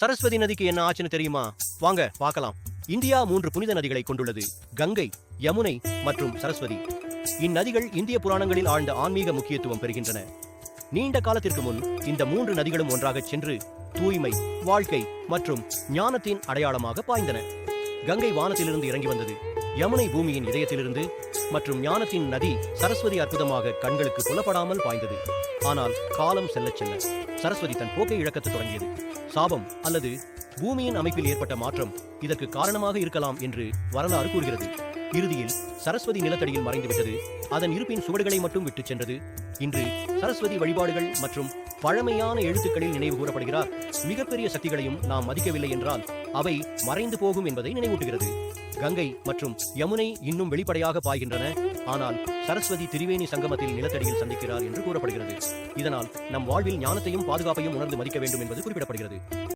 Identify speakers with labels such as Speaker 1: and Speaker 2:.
Speaker 1: சரஸ்வதி நதிக்கு என்ன ஆச்சுன்னு தெரியுமா? வாங்க பார்க்கலாம். இந்தியா மூன்று புனித நதிகளை கொண்டுள்ளது. கங்கை யமுனை மற்றும் சரஸ்வதி. இந்நதிகள் இந்திய புராணங்களில் ஆழ்ந்த ஆன்மீக முக்கியத்துவம் பெறுகின்றன. நீண்ட காலத்திற்கு முன் இந்த மூன்று நதிகளும் ஒன்றாகச் சென்று தூய்மை வாழ்க்கை மற்றும் ஞானத்தின் அடையாளமாக பாய்ந்தன. கங்கை வானத்திலிருந்து இறங்கி வந்தது. யமுனை பூமியின் இதயத்திலிருந்து மற்றும் ஞானத்தின் நதி சரஸ்வதி அற்புதமாக கண்களுக்கு புலப்படாமல் பாய்ந்தது. ஆனால் காலம் செல்லச் செல்ல சரஸ்வதி தன் போக்கை இழக்கத் தொடங்கியது. சாபம் அல்லது பூமியின் அமைப்பில் ஏற்பட்ட மாற்றம் இதற்கு காரணமாக இருக்கலாம் என்று வரலாறு கூறுகிறது. இறுதியில் சரஸ்வதி நிலத்தடியில் மறைந்துவிட்டது. அதன் இருப்பின் சுவடுகளை மட்டும் விட்டுச் சென்றது. இன்று சரஸ்வதி வழிபாடுகள் மற்றும் பழமையான எழுத்துக்களில் நினைவு கூறப்படுகிறார். மிகப்பெரிய சக்திகளையும் நாம் மதிக்கவில்லை என்றால் அவை மறைந்து போகும் என்பதை நினைவூட்டுகிறது. கங்கை மற்றும் யமுனை இன்னும் வெளிப்படையாக பாய்கின்றன. ஆனால் சரஸ்வதி திரிவேணி சங்கமத்தில் நிலத்தடியில் சந்திக்கிறார் என்று கூறப்படுகிறது. இதனால் நம் வாழ்வில் ஞானத்தையும் பாதுகாப்பையும் உணர்ந்து மதிக்க வேண்டும் என்பது குறிப்பிடப்படுகிறது.